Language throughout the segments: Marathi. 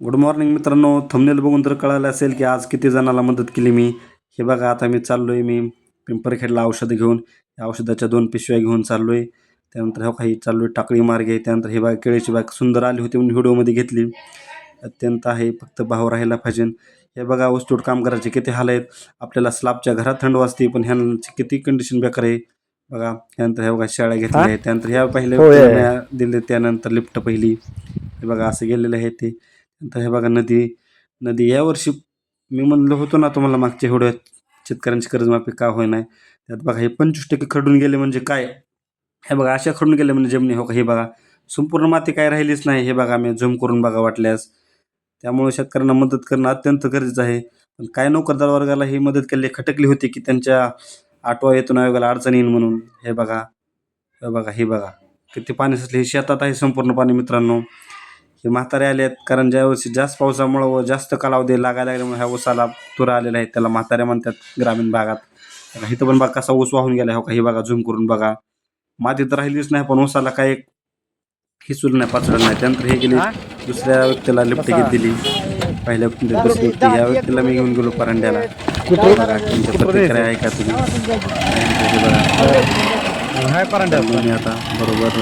गुड मॉर्निंग मित्रांनो. थंबनेल बघून तर कळालं असेल की आज किती जणाला मदत केली मी. हे बघा आता मी चाललो आहे मी पिंपरखेडला औषधं घेऊन. या औषधाच्या दोन पिशव्या घेऊन चाललो आहे त्यानंतर हो काही चाललो आहे टाकळी मार्गे. त्यानंतर हे बाग केळीची बाग सुंदर आली होती म्हणून व्हिडिओमध्ये घेतली. अत्यंत आहे फक्त भाव राहायला पाहिजे. हे बघा ऊसतोड कामगाराचे किती हाल आहेत. आपल्याला स्लाबच्या घरात थंड वाजते पण ह्यांची किती कंडिशन बेकार आहे. बघा त्यानंतर हे बघा शाळा घेतल्या आहेत त्यानंतर ह्या पहिले होय. दिले त्यानंतर लिफ्ट पहिली. हे बघा असं गेलेलं आहे ते. नंतर हे बघा नदी नदी. यावर्षी मी म्हणलो होतो ना तुम्हाला मागच्या एवढ्या शेतकऱ्यांची कर्जमाफी का होय नाही त्यात बघा हे पंचवीस टक्के खडून गेले म्हणजे काय? हे बघा अशा खडून गेले म्हणजे जमिनी. हो का? हे बघा संपूर्ण माती काय राहिलीच नाही. हे बघा मी झूम करून बघा वाटल्यास. त्यामुळे शेतकऱ्यांना मदत करणं अत्यंत गरजेचं आहे. पण काय नोकरदार वर्गाला ही मदत केली खटकली होती की त्यांच्या आठवा येतून आयोगाला अडचण येईल म्हणून? हे बघा हे बघा हे बघा. किती पाणी सचले? हे शेतात आहे संपूर्ण पाणी मित्रांनो. हे म्हातारे आले आहेत कारण ज्यावर्षी जास्त पावसामुळं व जास्त कालावधी लागायला लागल्यामुळे ह्या ऊसाला तुरा आलेला आहे त्याला म्हातारे म्हणतात ग्रामीण भागात. इथं पण बघा कसा ऊस वाहून गेला हो का हे बघा झूम करून बघा. माती तर राहिलीच नाही पण ऊसाला काय हिसूल नाही पाचडलं नाही. त्यानंतर हे गेले दुसऱ्या व्यक्तीला लिफ्ट घेत दिली. पहिल्या व्यक्ती दुसरी व्यक्ती या व्यक्तीला मी घेऊन गेलो परांड्याला. बघा तुमच्या प्रतिक्रिया आहे का तुम्ही बघा आता बरोबर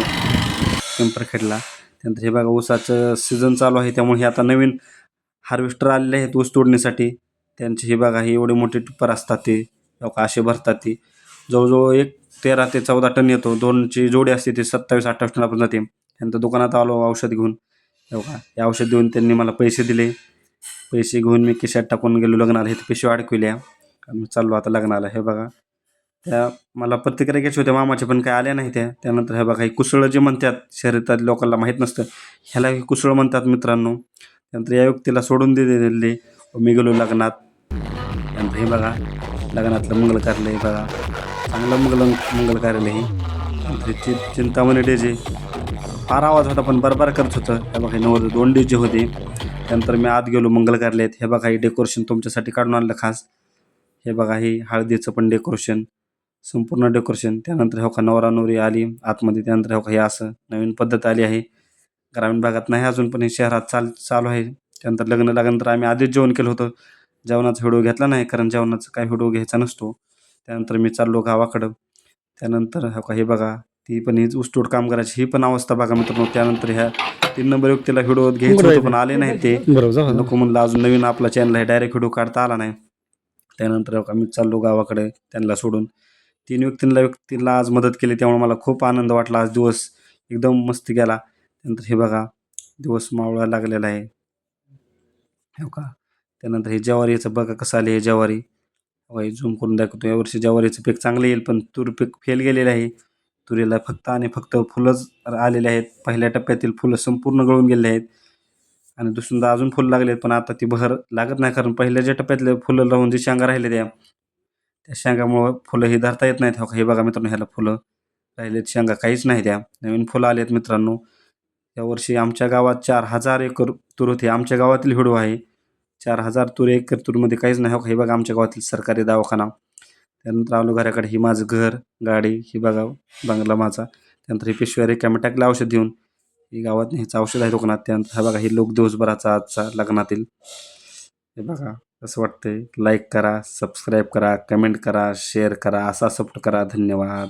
पिंपरखेडला त्यानंतर हे बघा ऊसाचं सीझन चालू आहे त्यामुळे हे आता नवीन हार्वेस्टर आलेले आहेत ऊस तोडणीसाठी. त्यांचे हे बघा हे एवढे मोठे टिप्पर असतात ते. असे भरतात ते. जवळजवळ एक तेरा ते चौदा टन येतो. दोनची जोडी असते ते सत्तावीस अठ्ठावीस टनापर्यंत जाते. त्यानंतर दुकानात आलो औषध घेऊन. हे बघा हे औषध देऊन त्यांनी मला पैसे दिले. पैसे घेऊन मी किशात टाकून गेलो लग्नाला. हे पिशव्या अडकविल्या. मी चाललो आता लग्नाला. हे बघा. त्या मला प्रतिक्रिया घ्यायच्या होत्या मामाच्या पण काय आल्या नाही त्या त्यानंतर हे बघा हे कुसळं जे म्हणतात शरीरात लोकांना माहीत नसतं ह्याला हे म्हणतात मित्रांनो. त्यानंतर या व्यक्तीला सोडून दे दिले. मी गेलो लग्नात. त्यानंतर हे बघा लग्नातलं मंगल कार्य हे बघा. चांगलं मंगल मंगल कार्यालय हे. त्यानंतर चि चिंतामणी डेजे. फार आवाज होता पण बरबार करत होतं. हे बघा नऊ दोन दोन डीजे होते. त्यानंतर मी आत गेलो मंगल कार्यालयात हे बघा हे डेकोरेशन तुमच्यासाठी काढून आणलं खास. हे बघा हे हळदीचं पण डेकोरेशन संपूर्ण डेकोरेशन त्यानंतर हो का नवरा नवरी आली आतमध्ये त्यानंतर हो का हे असं नवीन पद्धत आली आहे. ग्रामीण भागात नाही अजून पण हे शहरात चाल चालू आहे. त्यानंतर लग्न लागल्यानंतर आम्ही आधीच जेवण केलं होतं. जेवणाचा व्हिडिओ घेतला नाही कारण जेवणाचा काय व्हिडिओ घ्यायचा नसतो. त्यानंतर मी चाललो गावाकडं. त्यानंतर हो का हे बघा ती पण हीच ऊसतोड काम करायची ही पण अवस्था बघा मित्रांनो. त्यानंतर ह्या तीन नंबर व्यक्तीला व्हिडिओ घ्यायचं होतं पण आले नाही ते. नको म्हणलं अजून नवीन आपला चॅनल आहे डायरेक्ट व्हिडिओ काढता आला नाही. त्यानंतर आम्ही चाललो गावाकडे त्यांना सोडून. तीन व्यक्तींना व्यक्तीला आज मदत केली त्यामुळे मला खूप आनंद वाटला. आज दिवस एकदम मस्त गेला. त्यानंतर हे बघा दिवस मावळा लागलेला आहे. हो का? त्यानंतर हे ज्वारीचं बघा कसं आले हे ज्वारी. हो, हवाई झूम करून दाखवतो. यावर्षी ज्वारीचं पीक चांगलं येईल पण तूर पीक फेल गेलेलं आहे. तुरीला फक्त आणि फक्त फुलंच आलेले आहेत. पहिल्या टप्प्यातील फुलं संपूर्ण गळून गेले आहेत. आणि दुसऱ्यांदा अजून फुलं लागले पण आता ती बहर लागत नाही. कारण पहिल्या ज्या टप्प्यातले फुलं लावून जे शांगा राहिले त्या त्या शेंगामुळं फुलं ही धरता येत नाहीत. हो हे बघा मित्रांनो ह्याला फुलं राहिलेत. शेंगा काहीच नाही त्या. नवीन फुलं आलेत मित्रांनो. यावर्षी आमच्या गावात चार हजार एकर तूर होते. आमच्या गावातील हिडू आहे. चार हजार तूर एकर तूरमध्ये काहीच नाही. हो का? हे बघा आमच्या गावातील सरकारी दवाखाना. त्यानंतर आलो घराकडे. ही माझं घर गाडी ही बघा बंगला माझा. त्यानंतर ही पिशव्या रिकामी टाकलं औषध देऊन. ही गावात ह्याचं औषध आहे दुकानात त्यानंतर हा बघा ही लोक दिवसभराचा आजचा लग्नातील. हे बघा. कसं वाटतंय. लाईक करा सबस्क्राईब करा कमेंट करा शेअर करा असा सपोर्ट करा. धन्यवाद.